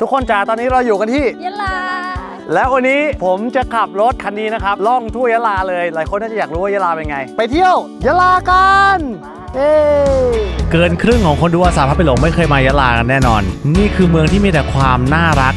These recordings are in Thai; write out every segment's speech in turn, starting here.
ทุกคนจ๋าตอนนี้เราอยู่กันที่ ยะลา แล้ววันนี้ผมจะขับรถคันนี้นะครับล่องทั่วยะลาเลย หลายคนน่าจะอยากรู้ว่ายะลาเป็นไง ไปเที่ยวยะลากันเอ้เกินครึ่งของคนดูอาสาพาไปหลงไม่เคยมายะลากันแน่นอน นี่คือเมืองที่มีแต่ความน่ารัก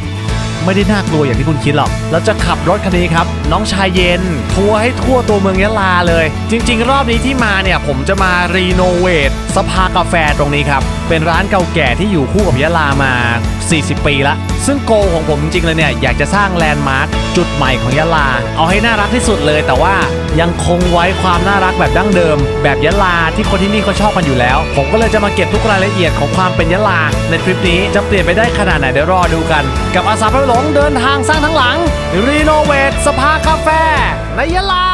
ไม่ได้น่ากลัวอย่างที่คุณคิดหรอกเราจะขับรถคันนี้ครับ น้องชายเย็น ทัวร์ให้ทั่วตัวเมืองยะลาเลย จริง ๆ รอบนี้ที่มาเนี่ยผมจะมารีโนเวทสภากาแฟตรงนี้ครับ เป็นร้านเก่าแก่ที่อยู่คู่กับยะลามา 40 ปีละ ซึ่งโกของผมจริงๆเลยเนี่ยอยากจะสร้างแลนด์มาร์คจุดใหม่ของยะลา เอาให้น่ารักที่สุดเลย แต่ว่ายังคงไว้ความน่ารักแบบดั้งเดิม แบบยะลาที่คนที่นี่เขาชอบกันอยู่แล้ว ผมก็เลยจะมาเก็บทุกรายละเอียดของความเป็นยะลาในทริปนี้จะเปลี่ยนไปได้ขนาดไหนเดี๋ยวรอดูกัน กับอาสาพาไปหลงเดินทางสร้างทั้งหลัง รีโนเวทสภากาแฟในยะลา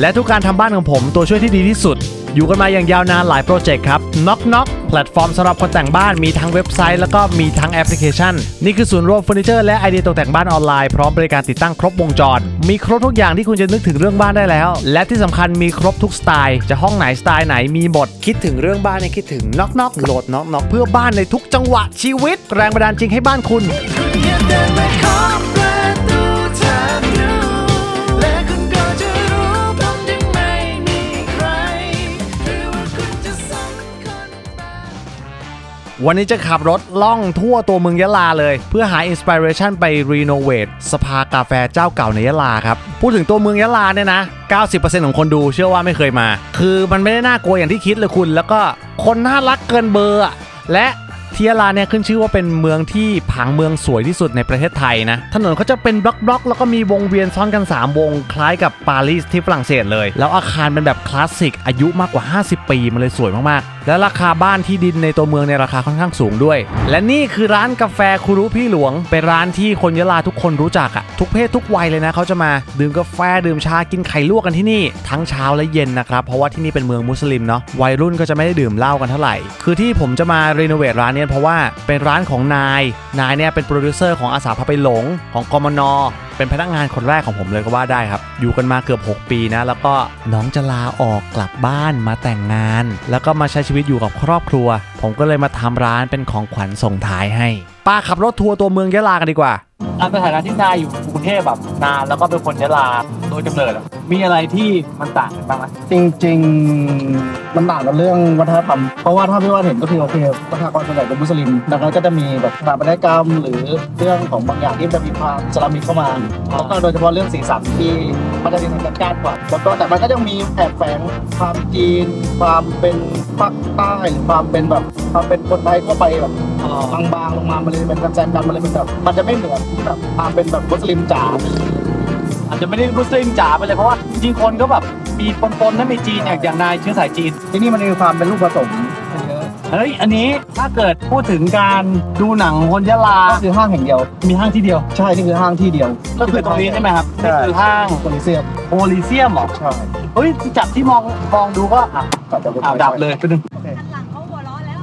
และทุกการทำบ้านของผมตัวช่วยที่ดีที่สุด อยู่กันมาอย่างยาวนานหลายโปรเจกต์ครับ Knock Knock แพลตฟอร์มสำหรับคนแต่งบ้านมีทั้งเว็บไซต์แล้วก็มีทั้งแอปพลิเคชัน นี่คือศูนย์รวมเฟอร์นิเจอร์และไอเดียตกแต่งบ้านออนไลน์พร้อมบริการติดตั้งครบวงจร มีครบทุกอย่างที่คุณจะนึกถึงเรื่องบ้านได้แล้ว และที่สำคัญมีครบทุกสไตล์จะห้องไหนสไตล์ไหนมีหมดคิดถึงเรื่องบ้านเนี่ยคิดถึง Knock Knock โหลด Knock Knock เพื่อบ้านในทุกจังหวะชีวิต แรงบันดาลจริงให้บ้านคุณ วันนี้จะขับรถล่องทั่วตัวเมืองยะลาเลย เพื่อหาอินสปิเรชันไปรีโนเวทสภากาแฟเจ้าเก่าในยะลาครับ พูดถึงตัวเมืองยะลาเนี่ยนะ 90%ของคนดูเชื่อว่าไม่เคยมา คือมันไม่ได้น่ากลัวอย่างที่คิดเลยคุณ แล้วก็คนน่ารักเกินเบอร์และที่ยะลาเนี่ยขึ้นชื่อว่าเป็นเมืองที่ผังเมืองสวยที่สุดในประเทศไทยนะ ถนนเขาจะเป็นบล็อกๆ แล้วก็มีวงเวียนซ้อนกัน 3 วง คล้ายกับปารีสที่ฝรั่งเศสเลย แล้วอาคารเป็นแบบคลาสสิกอายุมากกว่า 50 ปี มันเลยสวยมาก และราคาบ้านที่ดินในตัวเมืองในราคาค่อนข้างสูงด้วย และนี่คือร้านกาแฟคุรุพี่หลวง เป็นร้านที่คนยะลาทุกคนรู้จักอะทุกเพศทุกวัยเลยนะเขาจะมาดื่มกาแฟดื่มชากินไข่ลวกกันที่นี่ทั้งเช้าและเย็นนะครับเพราะว่าที่นี่เป็นเมืองมุสลิมเนาะวัยรุ่นก็จะไม่ได้ดื่มเหล้ากันเท่าไหร่ คือที่ผมจะมารีโนเวทร้านเนี้ยเพราะว่าเป็นร้านของนายนายเนี่ยเป็นโปรดิวเซอร์ของอาสาพาไปหลงของกมนเป็นพนักงานคนแรกของผมเลยก็ว่าได้ครับ อยู่กันมาเกือบ 6 ปีนะ แล้วก็น้องจะลาออกกลับบ้านมาแต่งงาน แล้วก็มาใช้ชีวิตอยู่กับครอบครัว ผมก็เลยมาทำร้านเป็นของขวัญส่งท้ายให้ป้าขับรถทัวร์ตัวเมืองยะลากันดีกว่า อันสถานะที่นายอยู่กรุงเทพแบบนานแล้วก็เป็นคนยะลาโดยกำเนิดอะมีอะไรที่มันต่างกันบ้างไหมจริงๆมันต่างกันเรื่องวัฒนธรรม เพราะว่าถ้าพี่ว่าเห็นก็คือโอเคประชากรส่วนใหญ่เป็นมุสลิมดังนั้นก็จะมีแบบสถาปัตยกรรม หรือเรื่องของบางอย่างที่จะมีความอิสลามิกเข้ามาแล้วก็โดยเฉพาะเรื่องสีสันที่มันจะมีความจัดจ้านกว่าแล้วก็แต่มันก็ยังมีแอบแฝงความจีน ความเป็นภาคใต้หรือความเป็นแบบความเป็นคนไทยทั่วไปแบบบางๆลงมามันเลยเป็นแซมกันมันเลยเป็นแบบมันจะไม่เหมือนแบบความเป็นแบบมุสลิมจ๋าอาจจะไม่ได้มุสลิมจ๋าไปเลยเพราะว่าจริงๆคนก็แบบมีปนๆนั่นมีจีนอย่างอย่างนายเชื้อสายจีน ที่นี่มันมีความเป็นลูกผสมเยอะเฮ้ยอันนี้ถ้าเกิดพูดถึงการดูหนังคนยะลาก็คือห้างแห่งเดียว มีห้างที่เดียว ใช่นี่คือห้างที่เดียวก็คือตรงนี้ใช่ไหมครับใช่นี่คือห้างโคลิเซียมโพลิเซียมเหรอใช่เฮ้ยจากที่มองมองดูก็อะก็จะเป็นอ้าวดับเลยไปดึงหลังเขาหัวเร้อแล้ว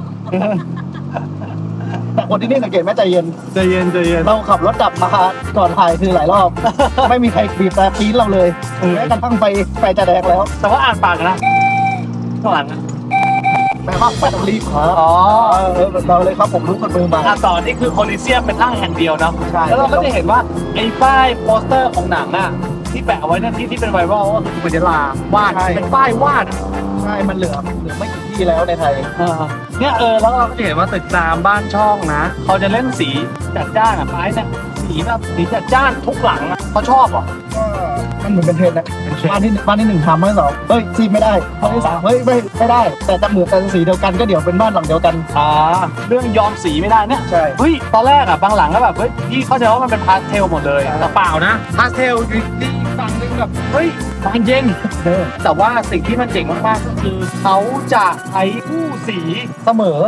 แต่ คนที่นี่สังเกตไหมใจเย็น ใจเย็นใจเย็น เราขับรถดับมาก่อนถ่ายคือหลายรอบ ไม่มีใครบีบแต่ปีนเราเลยแม้กระทั่งไฟไฟจะแดงแล้วแต่ว่าอ่านปากนะข้างหลังอะแปลว่าไม่ต้องรีบขออ๋อเออเราเลยครับผมรู้คนมือมาอะต่อนี่คือโคลิเซียมเป็นห้างแห่งเดียวเนาะใช่แล้วเราก็จะเห็นว่าไอ้ป้ายโปสเตอร์ของหนังอะ ที่แปะเอาไว้นั่นที่ที่เป็นไวรัลก็คือคนยะลาวาดเป็นป้ายวาดอะใช่มันเหลือเหลือไม่กี่ที่แล้วในไทย เออเนี่ยเออแล้วเราก็จะเห็นว่าตึกรามบ้านช่องนะเขาจะเล่นสีจัดจ้านอะไม้เนี่ยสีแบบสีจัดจ้านทุกหลังอะเขาชอบอะ ก็มันเหมือนเป็นเทรนด์นะบ้านที่บ้านที่หนึ่งทำบ้านที่สองเฮ้ยซีไม่ได้บ้านที่สามเฮ้ยไม่ไม่ได้ แต่จะเหมือนกันสีเดียวกันก็เดี๋ยวเป็นบ้านหลังเดียวกันอ่าเรื่องยอมสีไม่ได้เนี่ยใช่ เฮ้ยตอนแรกอะบางหลังก็แบบเฮ้ยพี่เข้าใจว่ามันเป็นพาสเทลหมดเลย แต่เปล่านะพาสเทลอยู่ดีฝั่งหนึง แบบเฮ้ยบานเย็นเออแต่ว่าสิ่งที่มันเจ๋งมากๆก็คือเขาจะใช้คู่สีเสมอ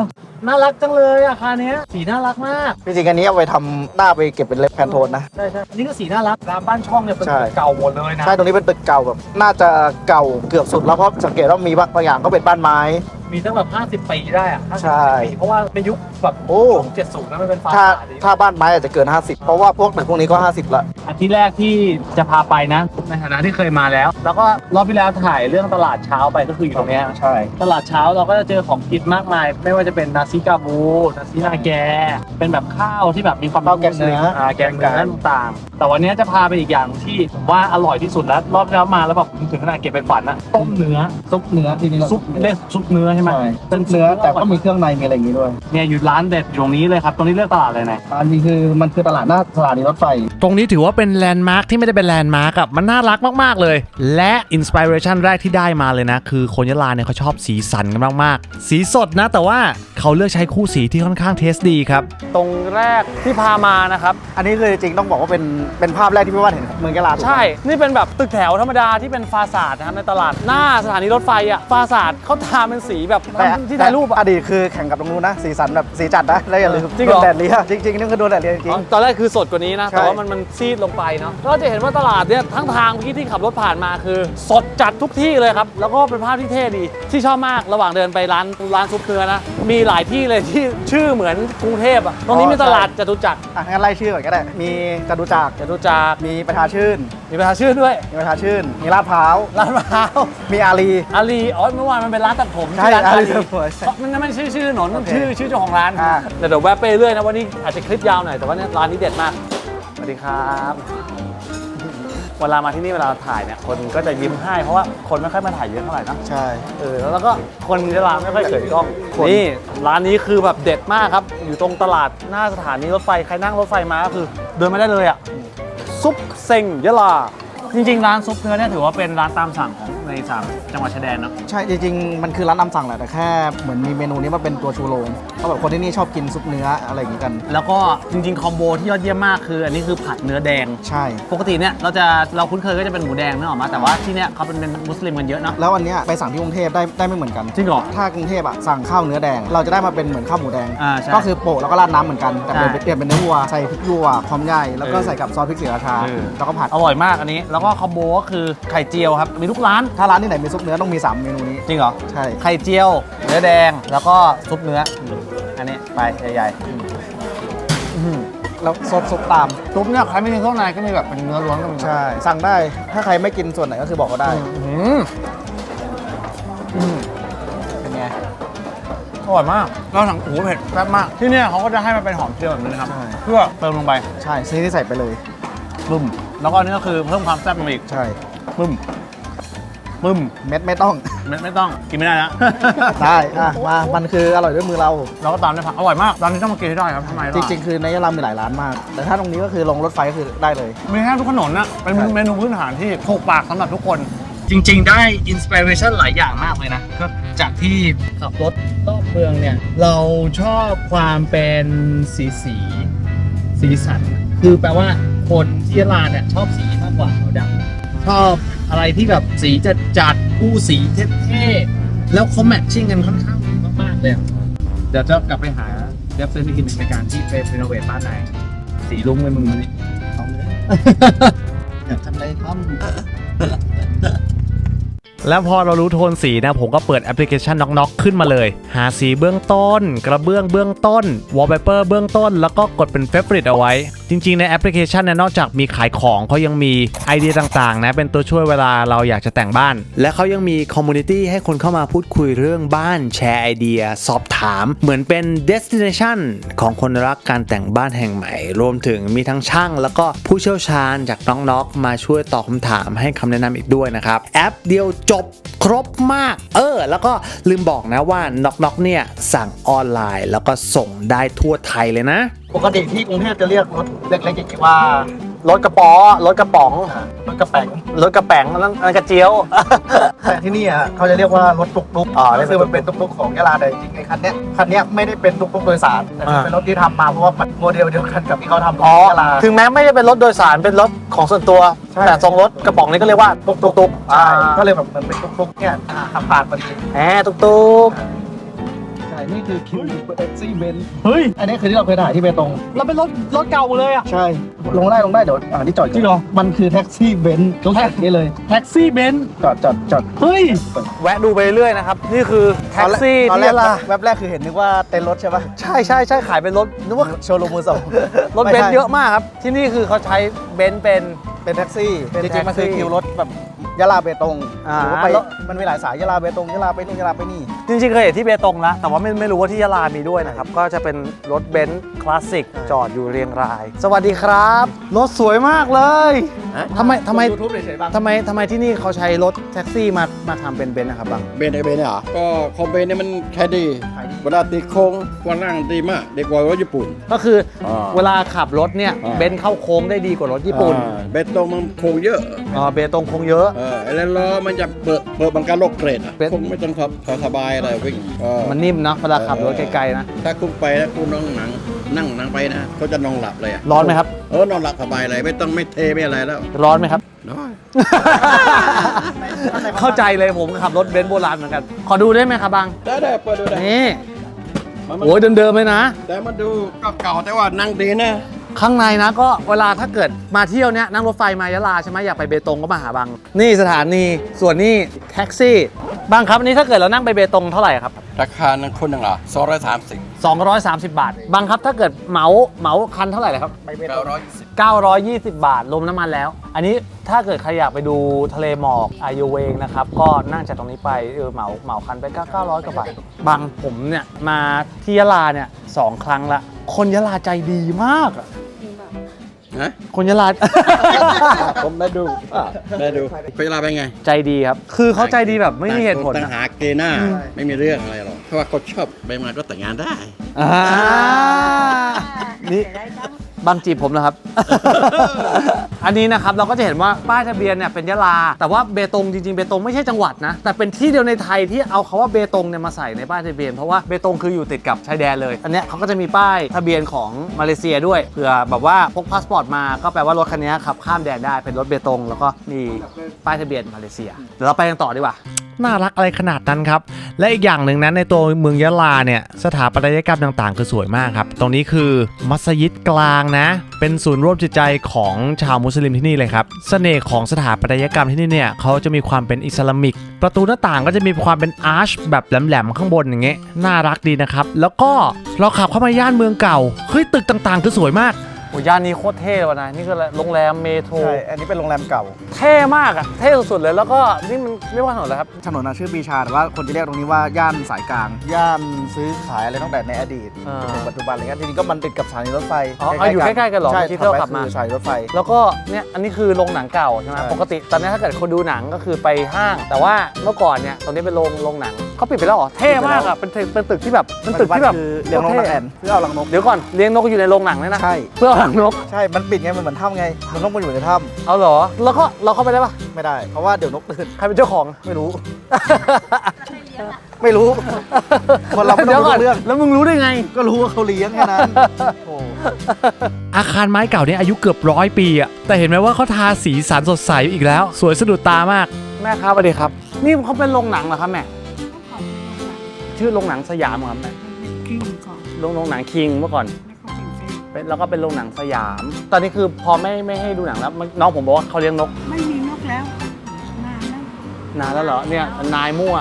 น่ารักจังเลยอาคารเนี้ยสีน่ารักมาก จริงๆอันนี้เอาไปทำหน้าไปเก็บเป็นเล็บแพนโทนนะ ใช่ใช่อันนี้ก็สีน่ารักรามบ้านช่องเนี่ยเป็นใช่ตึกเก่าหมดเลยนะ ใช่ตรงนี้เป็นตึกเก่าแบบ น่าจะเก่าเกือบสุดแล้วเพราะสังเกตว่ามีบางอย่างก็เป็นบ้านไม้ มีตั้งแบบ50ปีได้อะ50ใช่ ปีเพราะว่าเป็นยุคแบบโอ้เจ็ดสูงนะมันเป็นฟ้าถ้าผ่าดีถ้าบ้านไม้อาจจะเกิน 50 เพราะว่าพวกตึกพวกนี้ก็ 50 ละ อาจจะที่แรกที่จะพาไปนะในฐานะที่เคยมาแล้ว แล้วก็รอบที่แล้วถ่ายเรื่องตลาดเช้าไปก็คืออยู่ตรงเนี้ยใช่ ตลาดเช้าเราก็จะเจอของกินมากมาย ไม่ว่าจะเป็นนาซิกาบูนาซินาแก เป็นแบบข้าวที่แบบมีความข้าวแกงเนื้ออ่าแกงเนื้อต่างๆ แต่วันนี้จะพาไปอีกอย่างที่ผมว่าอร่อยที่สุดแล้ว รอบที่แล้วมาแล้วแบบถึงขนาดเก็บไปฝันอะต้มเนื้อซุปเนื้อที่นี่เราซุปเรียกซุปเนื้อใช่ไหมใช่เป็นเนื้อแต่ก็มีเครื่องในมีอะไรอย่างนี้ด้วย เนี่ยอยู่ร้านเด็ดอยู่ตรงนี้เลยครับ ตรงนี้เลือกตลาดอะไรไหนอันนี้คือมันคือตลาดหน้าสถานีรถไฟ ตรงนี้ถือว่าเป็นแลนด์มาร์คที่ไม่ได้เป็นแลนด์มาร์คอะมันน่ารักมากๆเลย และอินสปิเรชันแรกที่ได้มาเลยนะ คือคนยะลาเนี่ยเขาชอบสีสันกันมากๆ สีสดนะ แต่ว่าเขาเลือกใช้คู่สีที่ค่อนข้างเทสดีครับ ตรงแรกที่พามานะครับ อันนี้คือจริงๆต้องบอกว่าเป็นเป็นภาพแรกที่พี่ว่านเห็นเมืองยะลาถูกไหม ใช่ นี่เป็นแบบตึกแถวธรรมดาที่เป็นฟาสาดนะครับในตลาดหน้าสถานีรถไฟอะ ฟาสาดเขาทาเป็นสีแบบแต่ที่ถ่ายรูปแต่อะอดีตคือแข่งกับตรงนู้นนะสีสันแบบสีจัดนะแล้วอย่าลืมจริงเหรอ โดนแดดเลียจริงๆนี่คือโดนแดดเลียจริง ตอนแรกคือสดกว่านี้นะ ใช่ แต่ว่ามันมันซีดลงไปเนาะก็จะเห็นว่าตลาดเนี่ยทั้งทางเมื่อกี้ที่ขับรถผ่านมาคือ สดจัดทุกที่เลยครับ แล้วก็เป็นภาพที่เท่ดี ที่ชอบมากระหว่างเดินไปร้านร้านซุปเนื้อนะ มีหลายที่เลยที่ชื่อเหมือนกรุงเทพอะตรงนี้มีตลาดจตุจักรอะงั้นไล่ชื่อก่อนก็ได้มีจตุจักรจตุจักรมีประชาชื่น มีประชาชื่นด้วยมีประชาชื่น มีลาดพร้าว ร้านมะพร้าวมีอารีอาลีอ๋อเมื่อวานมันเป็นร้านตัดผมใช่ชื่อร้านอาอาลีลีตัดผมใช่เพราะมันไม่ใช่ชื่อถนนโอเคชื่อชื่อเจ้าของร้านอ่าแต่เดี๋ยวแวะไปเรื่อยนะวันนี้อาจจะคลิปยาวหน่อยแต่ว่าเนี่ยร้านนี้เด็ดมากสวัสดีครับเวลามาที่นี่เวลาถ่ายเนี่ยคนก็จะยิ้มให้เพราะว่าคนไม่ค่อยมาถ่ายเยอะเท่าไหร่นะ ใช่ เออแล้วก็คนเวลาไม่ค่อยเขินกล้องคนนี่ร้านนี้คือแบบเด็ดมากครับ อยู่ตรงตลาดหน้าสถานีรถไฟ ใครนั่งรถไฟมาก็คือ เดินไม่ได้เลยอะ ซุปเซ็งยะลา จริงๆ ร้านซุปเนื้อเนี่ยถือว่าเป็นร้านตามสั่งของในสามจังหวัดชายแดนเนาะ ใช่จริงๆ มันคือร้านนำสั่งแหละแต่แค่เหมือนมีเมนูนี้มาเป็นตัวชูโรง เพราะแบบคนที่นี่ชอบกินซุปเนื้ออะไรอย่างนี้กัน แล้วก็จริงๆ คอมโบที่ยอดเยี่ยมมากคือ อันนี้คือผัดเนื้อแดง ใช่ ปกติเนี่ยเราจะเราคุ้นเคยก็จะเป็นหมูแดงเนกอะมาแต่ว่าที่เนี่ยเขาเป็นเป็นมุสลิมกันเยอะเนาะแล้วอันเนี้ยไปสั่งที่กรุงเทพได้ได้ไม่เหมือนกัน จริงเหรอ ถ้ากรุงเทพอะสั่งข้าวเนื้อแดง เราจะได้มาเป็นเหมือนข้าวหมูแดง อ่าใช่ก็คือโปะแล้วก็ราดน้ำเหมือนกันแต่ใช่เปลี่ยนเป็นเนื้อวัวใส่พริกยัวหอมใหญ่แล้วก็เออใส่กับซอสพริกศรีราชาเออ แล้วก็ผัดอร่อยมากอันนี้ แล้วก็คอมโบก็คือไข่เจียวครับมีทุกร้านถ้าร้านที่ไหนมีซุปเนื้อต้องมีสามเมนูนี้จริงเหรอ ใช่ ไข่เจียว เนื้อแดง แล้วก็ซุปเนื้อ ออันนี้ไปใหญ่แล้วซดซุปตามๆซุปเนี่ยใครไม่มีเครื่องในก็มีแบบเป็นเนื้อล้วนก็มีใช่สั่งได้ถ้าใครไม่กินส่วนไหนก็คือบอกเขาได้ อืมอืมเป็นไง อร่อยมาก เราสั่งโอ้โหเผ็ดแซ่บมาก ที่เนี่ยเขาก็จะให้มันเป็นหอมเจียวแบบนี้นะครับ ใช่ เพื่อเติมลงไปใช่ซีนี่ใส่ไปเลยปึ้ม แล้วก็อันนี้ก็คือเพิ่มความแซ่บลงไปอีก ใช่ปึ้ม ปึ้มเม็ดไม่ต้อง ไม่ไม่ต้องกินไม่ได้นะ ได้อะมามันคืออร่อยด้วยมือเรา เราก็ตามด้วยผักอร่อยมากร้านนี้ต้องมากินให้ได้ครับทำไมจริง ๆ คือในยะลามีหลายร้านมาก แต่ถ้าตรงนี้ก็คือลงรถไฟก็คือได้เลยๆมีแค่ทุกขนมนะเป็นใช่เมนูพื้นฐานที่ถูกปากสำหรับทุกคน จริง ๆ ได้อินสปิเรชันหลายอย่างมากเลยนะ ก็จากที่ขับรถรอบเมืองเนี่ย เราชอบความเป็นสีสีสีสัน คือแปลว่าคนที่ยะลาเนี่ยชอบสีมากกว่าขาวดำชอบ อะไรที่แบบสีจัดจัดๆคู่สีเท่ๆแล้วเขาแมทชิ่งกันค่อนข้างดีมากๆเลยอะเดี๋ยวจะกลับไปหาเดฟเฟนอีกทีหนึ่งในการที่ไปรีโนเวทบ้านไหนสีลุ้งเลยมึงวันนี้เอาเลยอยากทำอะไรทำ แล้วพอเรารู้โทนสีนะผมก็เปิดแอปพลิเคชันน็อกๆขึ้นมาเลย หาสีเบื้องต้น กระเบื้องเบื้องต้น wallpaper เบื้องต้น แล้วก็กดเป็น favorite เอาไว้ จริง ๆ ในแอปพลิเคชันเนี่ยนอกจากมีขายของเขายังมีไอเดียต่างๆ นะเป็นตัวช่วยเวลาเราอยากจะแต่งบ้าน และเขายังมีคอมมูนิตี้ให้คนเข้ามาพูดคุยเรื่องบ้านแชร์ไอเดีย สอบถาม เหมือนเป็น destination ของคนรักการแต่งบ้านแห่งใหม่ รวมถึงมีทั้งช่างแล้วก็ผู้เชี่ยวชาญจากน้องๆมาช่วยตอบคำถามให้คำแนะนำอีกด้วยนะครับแอปเดียวจบครบมาก เออ แล้วก็ลืมบอกนะว่าน็อกน็อกเนี่ยสั่งออนไลน์แล้วก็ส่งได้ทั่วไทยเลยนะ ปกติที่กรุงเทพจะเรียกรถเล็กๆอย่ว่า รถกระป๋อรถกระป๋องรถกระแป๋งรถกระแป๋งแล้วนั่นกระเจียว แต่ที่นี่อะเขาจะเรียกว่ารถตุกตุกอ๋อก็คือมันเป็นตุกตุกของยะลาแต่จริงๆในคันเนี้ยคันเนี้ยไม่ได้เป็นตุกตุกโดยสารแต่คือเป็นรถที่ทำมาเพราะว่ามันโมเดลเดียวกันกับที่เขาทำตรงอ๋อยะลา ถึงแม้ไม่ได้เป็นรถโดยสารเป็นรถของส่วนตัว ใช่ แต่ทรงรถกระป๋องนี้ก็เรียกว่าตุกตุกตุกใช่ก็เลยแบบเหมือนเป็นตุกตุกเนี่ยขับผ่านพอดี แหมตุกตุกใช่ นี่คือคิวแท็กซี่เบนซ์เฮ้ย อันนี้คือที่เราเคยถ่ายที่เบตง เราเป็นรถรถเก่าหมดเลยอะ ใช่ ลงได้ลงได้เดี๋ยวอ่าที่จอดยู่จริงเหรอ มันคือแท็กซี่เบนซ์ต้องแท็กนี้เลย แท็กซี่เบนซ์จอดจอดจอดเฮ้ย แวะดูไปเรื่อยนะครับ นี่คือแท็กซี่ตอนที่แรกยะลาแวบแรกคือเห็นนึกว่าเต็นท์รถใช่ปะใช่ใช่ใช่ขายเป็นรถนึกว่าโชว์รูมมือสองรถเบนซ์เยอะมากครับ ที่นี่คือเขาใช้เบนซ์เป็นเป็นแท็กซี่เป็นจริงๆมันคือแท็กซี่คิวรถแบบ ยะลาเบตงอ่า หรือว่าไปแล้วมันมีหลายสายยะลาเบตงยะลาไปนู่นยะลาไปนี่ จริงๆเคยเห็นที่เบตงแล้วแต่ว่าไม่ไม่รู้ว่าที่ยะลามีด้วยนะครับ ก็จะเป็นรถเบนซ์คลาสสิกจอดอยู่เรียงราย สวัสดีครับ รถสวยมากเลยทำไมทำไม ยูทูบเฉยๆบ้างทำไมทำไมที่นี่เขาใช้รถแท็กซี่มามาทำเป็นเบนซ์นะครับบัง เบนไอเบนเนี่ยเหรอ ก็คอมเบนเนี่ยมันใช้ดีขายดี เวลาตีโค้งกว่านั่งดีมากดีกว่ารถญี่ปุ่น ก็คืออาเวลาขับรถเนี่ยอ่า เบนซ์เข้าโค้งได้ดีกว่ารถญี่ปุ่นอ่าเบนตรงมันโค้งเยอะ อ๋อเบตงโค้งเยอะ เออไอ้แล้วล้อมันจะเปิดเปิดบังการโลกเกรดอะเป็น คงไม่ต้องขับสบายอะไรวิ่งเออมันนิ่มนะเวลาขับรถไกลๆนะ ถ้าคุณไปถ้าคุณนั่งหนังนั่งหนังไปนะเขาจะนอนหลับเลยอะร้อนไหมครับ เออนอนหลับสบายเลยไม่ต้องไม่เทไม่อะไรแล้วร้อนไหมครับน้อยเข้าใจเลยผมขับรถเบนซ์โบราณเหมือนกัน ขอดูได้ไหมครับบัง ได้ได้เปิดดูได้นี่มันมันโอ้ยเดิมๆเลยนะ แต่มันดูเก่าๆแต่ว่านั่งดีนะข้างในนะก็เวลาถ้าเกิดมาเที่ยวเนี้ยนั่งรถไฟมายะลาใช่ไหมอยากไปเบตงก็มาหาบัง นี่สถานีส่วนนี้แท็กซี่บังครับอันนี้ถ้าเกิดเรานั่งไปเบตงเท่าไหร่ครับ ราคานั้นคนหนึ่งเหรอสองร้อยสามสิบ230 บาทบังครับถ้าเกิดเหมาเหมาคันเท่าไหร่เลยครับไปเบตเก้างร้อยสิบ920 บาทรวมน้ำมันแล้ว อันนี้ถ้าเกิดใครอยากไปดูทะเลหมอกอายุเวงนะครับ ก็นั่งจากตรงนี้ไปเออเหมาเหมาคันไป 9 900กว่าบาทบังผมเนี่ย มาที่ยะลาเนี่ยสองครั้งละ คนยะลาใจดีมากอะ นะคนยะลา ผมได้ดูอะได้ดูไปเวลาเป็นไงใจดีครับ คือเขาใจดีแบบไม่มีเหตุผลต่างนะหากเกหน้าไม่มีเรื่องอะไรหรอกเพราะว่าเขาชอบไปมาก็แต่งงานได้ อ่านี่ บางจีบผมนะครับ อันนี้นะครับเราก็จะเห็นว่าป้ายทะเบียนเนี่ยเป็นยะลา แต่ว่าเบตงจริงๆเบตงไม่ใช่จังหวัดนะแต่เป็นที่เดียวในไทยที่เอาคาว่าเบตงเนี่ยมาใส่ในป้ายทะเบียนเพราะว่าเบตงคืออยู่ติดกับชายแดนเลย อันเนี้ยเขาก็จะมีป้ายทะเบียนของมาเลเซียด้วยเผื่อแบบว่าพกพาสปอร์ตมาก็แปลว่ารถคันนี้ขับข้ามแดนได้เป็นรถเบตงแล้วก็มีป้ายทะเบียนมาเลเซียเดี๋ยวเราไปกันต่อดีกว่า น่ารักอะไรขนาดนั้นครับ และอีกอย่างหนึ่งนั้นในตัวเมืองยะลาเนี่ยสถาปัตยกรรมต่างๆ คือสวยมากครับ ตรงนี้คือมัสยิดกลางนะ เป็นศูนย์รวมจิตใจของชาวมุสลิมที่นี่เลยครับเสน่ห์ของสถาปัตยกรรมที่นี่เนี่ยเขาจะมีความเป็นอิสลามิก ประตูหน้าต่างก็จะมีความเป็นอาร์ชแบบแหลมๆข้างบนอย่างเงี้ยน่ารักดีนะครับแล้วก็เราขับเข้ามาย่านเมืองเก่าเฮ้ยตึกต่างๆคือสวยมาก โอ้ย่านนี้โคตรเท่เลยนะนี่ก็โรงแรมเมโทร ใช่ อันนี้เป็นโรงแรมเก่า เท่มากอะเท่สุดๆเลย แล้วก็นี่มันเรียกว่าถนนอะไรครับ ถนนน่ะชื่อบีชา แต่ว่าคนที่เรียกตรงนี้ว่าย่านสายกลาง ย่านซื้อขายอะไรตั้งแต่ในอดีตอ่าจนถึงปัจจุบันอะไรเงี้ยจริงๆก็มันติดกับสถานีรถไฟอ๋อเอาอยู่ใกล้ๆกันเหรอใช่เมื่อกี้ที่เราขับมาคือสถานีรถไฟ แล้วก็เนี่ยอันนี้คือโรงหนังเก่าใช่ไหมใช่ ปกติตอนนี้ถ้าเกิดคนดูหนังก็คือไปห้าง แต่ว่าเมื่อก่อนเนี่ยตรงนี้เป็นโรงโรงหนัง เขาปิดไปแล้วเหรอเท่มากอะเป็นตึกเป็นตึกที่แบบเป็นตึกที่แบบคือเลี้ยงนกนางแอ่นเพื่อเอารังนกเดี๋ยวก่อนเลี้ยงนกอยู่ในโรงหนังเนี่ยนะใช่เพื่อเอาหลังนกใช่มันปิดไงมันเหมือนถ้ำไงมันต้องมาอยู่ในถ้เอาเหรอแล้วก็เราเข้าไปได้ปะำไม่ได้ เพราะว่าเดี๋ยวนกตื่นใครเป็นเจ้าของไม่รู้ ไม่รู้คนเราไม่ต้องรู้ดี๋ยวก่อนเรื่องแล้วมึงรู้ได้ไง ก็รู้ว่าเขาเลี้ยงแค่นั้นโอ้อาคารไม้เก่าเนี่ยอายุเกือบร้อยปีอะแต่เห็นไหมว่าเขาทาสีสันสดใสอีกแล้ว สวยสะดุดตามากแม่ครับสวัสดีครับ นี่เขาเป็นโรงหนังเหรอครับแม่ ชื่อโรงหนังสยามเหรอครับแม่คิงก่อนโรงโรงหนังคิงเมื่อก่อนแล้วก็ถึงจะเป็นแล้วก็เป็นโรงหนังสยาม ตอนนี้คือพอไม่ไม่ให้ดูหนังแล้วมันน้องผมบอกว่าเขาเลี้ยงนกไม่มีนกแล้วนานแล้วนานแล้วเหรอเนี่ยนายมั่ว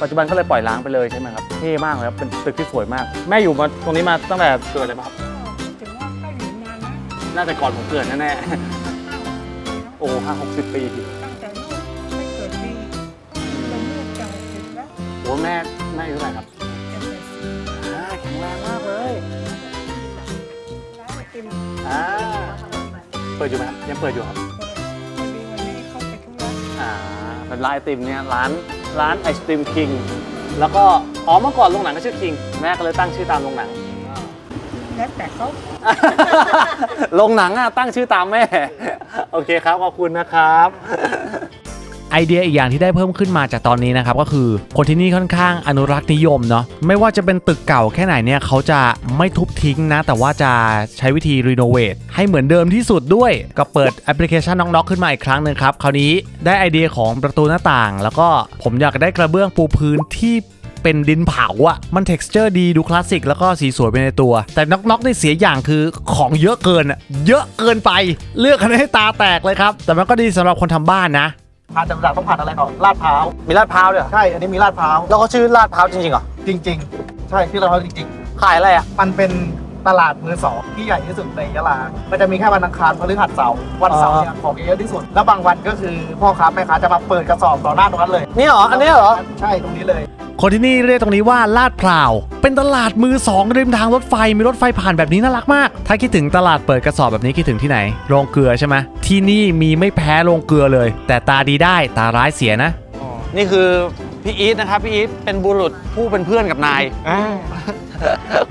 ปัจจุบันก็เลยปล่อยล้างไปเลยใช่ไหมครับเท่มากเลยครับเป็นตึกที่สวยมาก แม่อยู่มาตรงนี้มาตั้งแต่เกิดเลยไหมครับก็ถึงว่าก็อยู่นานแล้วน่าจะก่อนผมเกิดแน่ๆโอ้ห้าหกสิบปี อ้แม่แม่อายุเท่าไหร่ครับจะแปดสิบอ่าแข็งแรงมากเลยร้านไอติมอ่าเปิดอยู่ไหมครับยังเปิดอยู่ครับพอดีวันนี้เขาไปธุระอ่าเป็นร้านไอติมเนี่ยร้านร้านไอศติมคิงแล้วก็อ๋อเมื่อก่อนโรงหนังก็ชื่อคิงแม่ก็เลยตั้งชื่อตามโรงหนังแล้วแต่เขาโรงหนังอะตั้งชื่อตามแม่ โอเคครับขอบคุณนะครับ ไอเดียอีกอย่างที่ได้เพิ่มขึ้นมาจากตอนนี้นะครับก็คือคนที่นี่ค่อนข้างอนุรักษ์นิยมเนาะไม่ว่าจะเป็นตึกเก่าแค่ไหนเนี่ยเขาจะไม่ทุบทิ้งนะ แต่ว่าจะใช้วิธีรีโนเวทให้เหมือนเดิมที่สุดด้วย ก็เปิดแอปพลิเคชันน้องๆขึ้นมาอีกครั้งหนึ่งครับคราวนี้ได้ไอเดียของประตูหน้าต่าง แล้วก็ผมอยากได้กระเบื้องปูพื้นที่เป็นดินเผาอะมัน t e x t อร์ดีดูคลาสสิกแล้วก็สีสวยไปในตัว แต่น็อกๆในเสียอย่างคือของเยอะเกินอะเยอะเกินไป เลือกกันให้ตาแตกเลยครับ แต่มันก็ดีสำหรับคนทำบ้านนะ ผ่านจำจากต้องผ่านอะไรก่อนลาดพร้าวมีลาดพร้าวด้วยเหรอใช่อันนี้มีลาดพร้าวแล้วเขาชื่อลาดพร้าวจริงๆเหรอจริง ๆ ใช่ที่ลาดพร้าวจริง ขายอะไรอะๆ มันเป็นตลาดมือสองที่ใหญ่ที่สุดในยะลามันจะมีแค่วันอังคารพฤหัสเสาร์วันเสาร์เนี่ยของเยอะที่สุด แล้วบางวันก็คือพ่อค้าแม่ค้าจะมาเปิดกระสอบต่อหน้าตรงนั้นเลย นี่เหรออันนี้เหรอใช่ตรงนี้เลย คนที่นี่เรียกตรงนี้ว่าลาดพร้าว เป็นตลาดมือสองริมทางรถไฟมีรถไฟผ่านแบบนี้น่ารักมาก ถ้าคิดถึงตลาดเปิดกระสอบแบบนี้คิดถึงที่ไหน โรงเกลือใช่ไหมที่นี่มีไม่แพ้โรงเกลือเลย แต่ตาดีได้ตาร้ายเสียนะ นี่คือพี่อีทนะครับพี่อีทเป็นบุรุษผู้เป็นเพื่อนกับนาย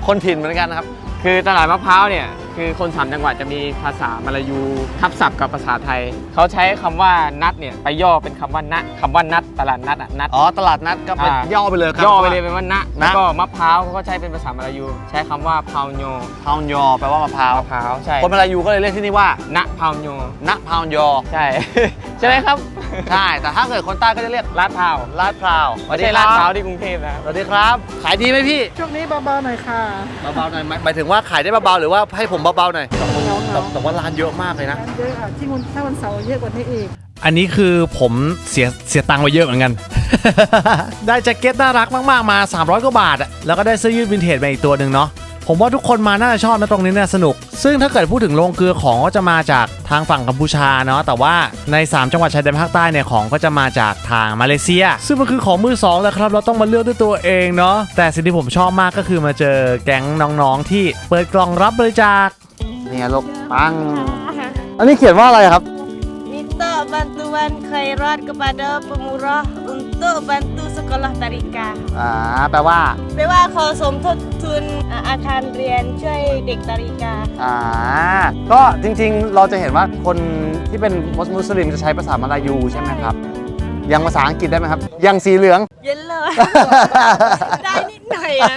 คนถิ่นเหมือนกันนะครับ คือตลาดมะพร้าวเนี่ย คือคนสามจังหวัดจะมีภาษามลายูทับศัพท์กับภาษาไทย เขาใช้คำว่านัดเนี่ยไปย่อเป็นคำว่าณคำว่านัดตลาดนัดอะนัด อ๋อตลาดนัดก็เป็นอ่า ย่อไปเลยครับ ย่อไปเลยเป็นว่าณนะแล้วก็มะพร้าวเขาก็ใช้เป็นภาษามลายู ใช้คำว่าพาวโยพาวยอแปลว่ามะพร้าวมะพร้าวใช่คนมาลายูก็เลยเรียกที่นี่ว่าณพาวโยณพาวยอใช่ ใช่ไหมครับใช่แต่ถ้าเกิดคนใต้ก็จะเรียกลาดพร้าวลาดพร้าวไม่ใช่ลาดพร้าวที่กรุงเทพนะสวัสดีครับ ขายดีไหมพี่ช่วงนี้เบาๆหน่อยค่ะ เบาๆหน่อยไหมหมายถึงว่าขายได้เบาๆหรือว่าให้ผมเบาๆหน่อยเหงาแต่ๆแต่ว่าร้านเยอะมากเลยนะร้านเยอะอะที่มันถ้าวันเสาร์เยอะกว่านี้อีก อันนี้คือผมเสียเสียตังค์ไปเยอะเหมือนกัน ได้แจ็คเก็ตน่ารักมากๆมา 300 กว่าบาทอะแล้วก็ได้เสื้อยืดวินเทจมาอีกตัวหนึ่งเนาะผมว่าทุกคนมาน่าจะชอบนะตรงนี้เนี่ยสนุก ซึ่งถ้าเกิดพูดถึงโรงเกลือของก็จะมาจากทางฝั่งกัมพูชาเนาะแต่ว่าใน 3 จังหวัดชายแดนภาคใต้เนี่ยของก็จะมาจากทางมาเลเซีย ซึ่งมันคือของมือสองแล้วครับ เราต้องมาเลือกด้วยตัวเองเนาะแต่สิ่งที่ผมชอบมากก็คือมาเจอแก๊งน้องๆที่เปิดกล่องรับบริจาค เนี่ยลูกปัง อันนี้เขียนว่าอะไรครับ Minta bantuan khairat kepada pemurah untuk bantu sekolah tarikan อ่าแปลว่า แปลว่าขอสมทบทุนอ่าอาคารเรียนช่วยเด็กตาริกา อ่า ก็จริงๆ เราจะเห็นว่าคนที่เป็นมุสลิมจะใช้ภาษามลายูใช่ไหมครับ ยังภาษาอังกฤษได้ไหมครับ ยังสีเหลือง เย็นเลย ได้นิดห นะ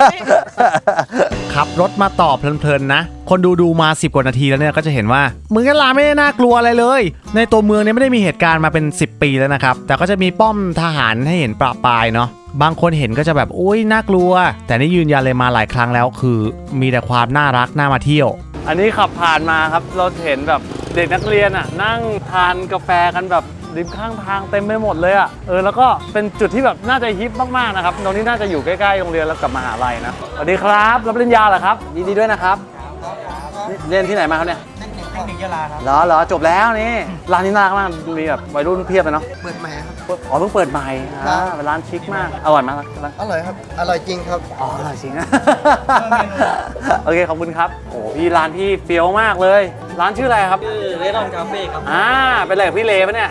ขับรถมาต่อเพลินๆนะ คนดูดูมา 10 กว่านาทีแล้วเนี่ยก็จะเห็นว่าเมืองยะลาไม่ได้น่ากลัวอะไรเลย ในตัวเมืองเนี่ยไม่ได้มีเหตุการณ์มาเป็น 10 ปีแล้วนะครับ แต่ก็จะมีป้อมทหารให้เห็นประปรายเนาะบางคนเห็นก็จะแบบอุ้ยน่ากลัว แต่นี่ยืนยันเลยมาหลายครั้งแล้ว คือ มีแต่ความน่ารักน่ามาเที่ยว อันนี้ขับผ่านมาครับเราเห็นแบบเด็กนักเรียนอะ นั่งทานกาแฟกันแบบ ริมข้างทางเต็มไปหมดเลยอะเออแล้วก็เป็นจุดที่แบบน่าจะฮิปมากๆนะครับตรงนี้น่าจะอยู่ใกล้ๆโรงเรียนแล้วกับมหาลัยนะสวัสดีครับรับปริญญาเหรอครับยินดีด้วยนะครับนี่เรียนที่ไหนมาครับเนี่ยเทคนิคยะลาครับเหรอเหรอจบแล้วนี่ร้านนี้น่ารักมากมีแบบวัยรุ่นเพียบเลยเนาะเปิดใหม่ครับอ๋อเพิ่งเปิดใหม่อ่าเป็นร้านชิคมากอร่อยมากร้านอร่อยครับอร่อยจริงครับอ๋ออร่อยจริงโอเคขอบคุณครับโอ้พี่ร้านพี่เฟี้ยวมากเลยร้านชื่ออะไรครับ ชื่อเรดอนคาเฟ่ครับอ่าเป็นอะไรกับพี่เลปะเนี่ย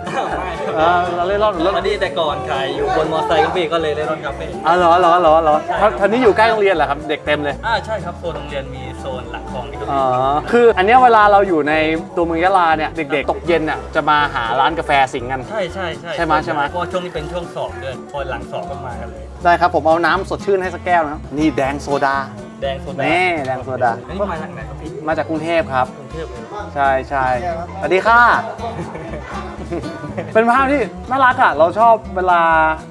เออเราเล่นรอบหรือรรถถมาดีแต่ก่อนขายอยู่บนมอเตอร์ไซค์ครับพี่ก็เลยเรดอนคาเฟ่อ๋อเหรอเหรอเหรอเหรอท่านนี้อยู่ใกล้โรงเรียนเหรอครับ เด็กเต็มเลยอ่าใช่ครับโซนโรงเรียนมีโซนหลังคลองนี่ครับอ๋พี่อคืออันเนี้ยเวลาเราอยู่ในตัวเมืองยะลาเนี่ยเด็กๆ ตกเย็นเนี่ยจะมาหาร้านกาแฟสิงกัน ใช่ใช่ใช่ใช่ไหมใช่ไหมเพราะช่วงนี้เป็นช่วงสอบด้วยพอหลังสอบก็มากันเลย ได้ครับผมเอาน้ำสดชื่นให้สักแก้วนะครับนี่แดงโซดา แดงโซดานี่แดงโซดา อันนี้มาจากไหนครับพี่มาจากกรุงเทพครับ กรุงเทพเลยใช่ใช่สวัสดีค่ะ เป็นภาพที่น่ารักอะ เราชอบเวลา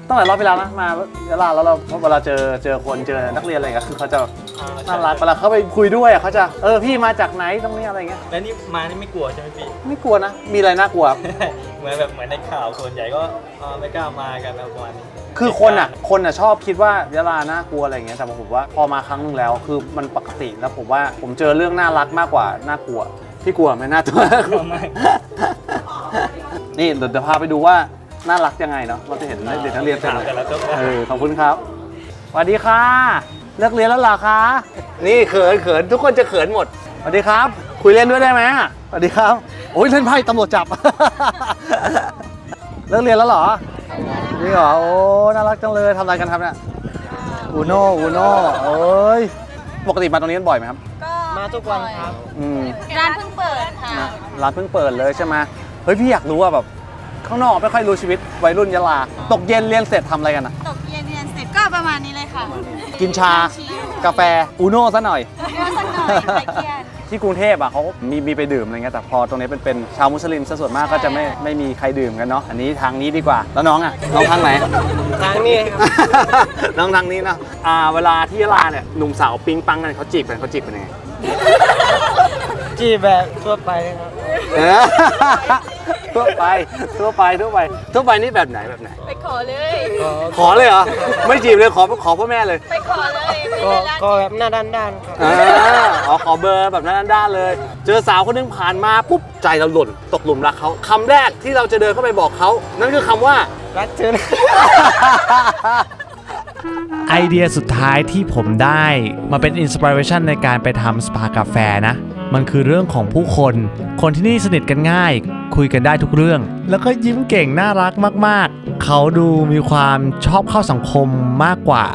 ตั้งแต่รอบที่แล้วนะมายะลาแล้วเราเวลาเจอเจอคนเจอนักเรียนอะไรอย่างเงี้ยคือเขาจะอ่น่ารักเวลาเขาไปคุยด้วยอะเขาจะเออพี่มาจากไหนตรงนี้อะไรเงี้ย แล้วนี่มานี่ไม่กลัวใช่ไหมพี่ ไม่กลัวนะ มีอะไรน่ากลัว เหมือนแบบเหมือนในข่าวส่วนใหญ่ก็อ่าไม่กล้ามากันอะไรประมาณนี้คือคนอะ คนอะชอบคิดว่ายะลาน่ากลัวอะไรอย่างเงี้ยแต่ผมว่าพอมาครั้งหนึงแล้ว คือมันปกติแล้วผมว่าผมเจอเรื่องน่ารักมากกว่าน่ากลัวพี่กลัวไหมน่ากลัวไม่ นี่เดี๋ยวจะพาไปดูว่าน่ารักยังไงเนาะเราจะเห็นเด็กนักเรียนเต็มถามเลยกันแล้วก็ เออขอบคุณครับสวัสดีค่ะเลิกเรียนแล้วเหรอคะนี่เขินเขินทุกคนจะเขินหมดสวัสดีครับ คุยเล่นด้วยได้ไหมสวัสดีครับ โอ้ยเล่นไพ่ตำรวจจับ เลิกเรียนแล้วเหรอนี่เหรอ โอ้ น่ารักจังเลยทำอะไรกันครับเนี่ยอูโน่อูโน่เอ้ย ปกติมาตรงนี้บ่อยไหมครับ มาทุกวันครับ อืมร้านเพิ่งเปิดค่ะ ร้านเพิ่งเปิดเลยใช่ไหมเฮ้ย พี่อยากรู้ว่าแบบ ข้างนอกไม่ค่อยรู้ชีวิตวัยรุ่นยะลา ตกเย็นเรียนเสร็จทำอะไรกันอะตกเย็นเรียนเสร็จก็ประมาณนี้เลยค่ะกินชา กาแฟ อูโน่ซะหน่อย ก็สักหน่อยคลายเครียด ที่กรุงเทพอะเขามีมีไปดื่มอะไรเงี้ยแต่พอตรงนี้เป็นเป็นชาวมุสลิมซะส่วนมากก็จะไม่ไม่มีใครดื่มกันเนาะอันนี้ทางนี้ดีกว่า แล้วน้องอะน้องทางไหน ทางนี้ครับ น้องทางนี้เนาะอ่าเวลาที่ยะลาเนี่ยหนุ่มสาวปิ๊งปังกันเขาจีบกันเขาจีบกันยังไงจีบแบบทั่วไปนะครับเออ ทั่วไปทั่วไปทั่วไปทั่วไปนี่แบบไหนแบบไหน ไปขอเลย ขอเลยเหรอ ไม่จีบเลยขอขอพ่อแม่เลยไปขอเลยไม่ก็ได้ร้านก็แบบหน้าด้านๆครับ อ่าอ๋อขอเบอร์แบบนั้นด้านๆเลย เจอสาวคนหนึงผ่านมาปุ๊บใจเราหล่นตกหลุมรักเขาคำแรกที่เราจะเดินเข้าไปบอกเขานั่นคือคำว่า รักเธอนะ ไอเดียสุดท้ายที่ผมได้มาเป็นอินสปิเรชันในการไปทำสปากาแฟนะ มันคือเรื่องของผู้คน คนที่นี่สนิทกันง่าย คุยกันได้ทุกเรื่อง แล้วก็ยิ้มเก่งน่ารักมาก ๆ เขาดูมีความชอบเข้าสังคมมากกว่า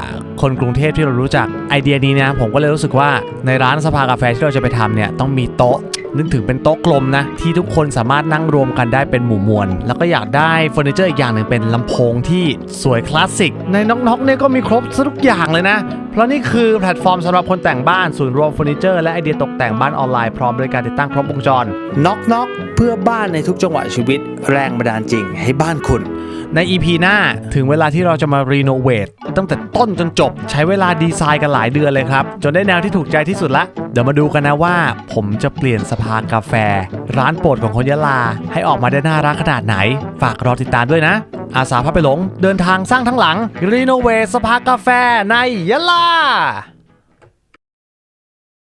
คนกรุงเทพที่เรารู้จักไอเดียนี้นะผมก็เลยรู้สึกว่าในร้านสภากาแฟที่เราจะไปทำเนี่ยต้องมีโต๊ะนึกถึงเป็นโต๊ะกลมนะ ที่ทุกคนสามารถนั่งรวมกันได้เป็นหมู่มวล แล้วก็อยากได้เฟอร์นิเจอร์อีกอย่างหนึ่งเป็นลำโพงที่สวยคลาสสิก ในน็อกๆเนี่ยก็มีครบทุกอย่างเลยนะ เพราะนี่คือแพลตฟอร์มสำหรับคนแต่งบ้านศูนย์รวมเฟอร์นิเจอร์และไอเดียตกแต่งบ้านออนไลน์พร้อมบริการติดตั้งครบวงจรน็อกน็อกเพื่อบ้านในทุกจังหวะชีวิต แรงบันดาลจริงให้บ้านคุณ ใน EP หน้าถึงเวลาที่เราจะมารีโนเวทตั้งแต่ต้นจนจบ ใช้เวลาดีไซน์กันหลายเดือนเลยครับ จนได้แนวที่ถูกใจที่สุดละ เดี๋ยวมาดูกันนะว่า ผมจะเปลี่ยนสภากาแฟ ร้านโปรดของคนยะลา ให้ออกมาได้น่ารักขนาดไหน ฝากรอติดตามด้วยนะ อาสาพาไปหลง เดินทางสร้างทั้งหลังรีโนเวทสภากาแฟในยะลาค่ะ